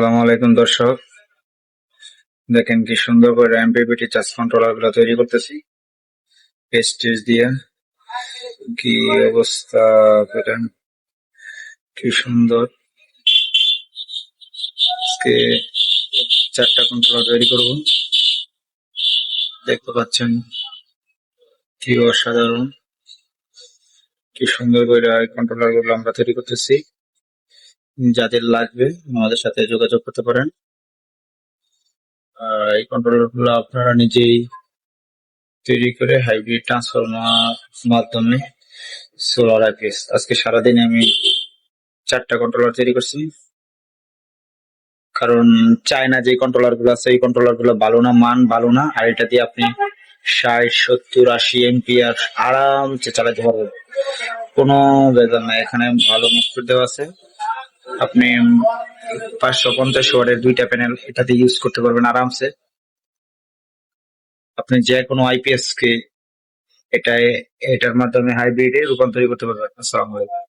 সালামু আলাইকুম, দর্শক। দেখেন কি সুন্দর করে এমপিপিটি চার্জ কন্ট্রোলারগুলো তৈরি করতেছি। পেস্টেজ দিয়ে। কি অবস্থা দেখেন কি সুন্দর। আজকে চারটা কন্ট্রোলার তৈরি করব। দেখতে পাচ্ছেন কি অসাধারণ। কি সুন্দর করে কন্ট্রোলারগুলো আমরা তৈরি করতেছি। যাদের লাগবে, আমাদের সাথে যোগাযোগ করতে পারেন। এই কন্ট্রোলারগুলো আপনারা নিজেই তৈরি করে হাইব্রিড ট্রান্সফরমার মাধ্যমে সোলার আইপিএস আজকে সারাদিন আমি চারটা কন্ট্রোলার তৈরি করছি। কারণ চায়না যে কন্ট্রোলারগুলো আছে, এই কন্ট্রোলারগুলো ভালো না, মান ভালো না, আর এটা দিয়ে আপনি ষাট, সত্তর, আশি এমপিআর আরামসে চালাতে পারবেন। কোনো বেজার নাই, এখানে ভালো মিক্সচার দেওয়া আছে। আপনি পাঁচশো পঞ্চাশ ওয়ার্ডের দুইটা প্যানেল এটাতে ইউজ করতে পারবেন আরামসে। আপনি যে কোনো আইপিএস কে এটা এটার মাধ্যমে হাইব্রিডে রূপান্তরিত করতে পারবেন। আসসালামু আলাইকুম।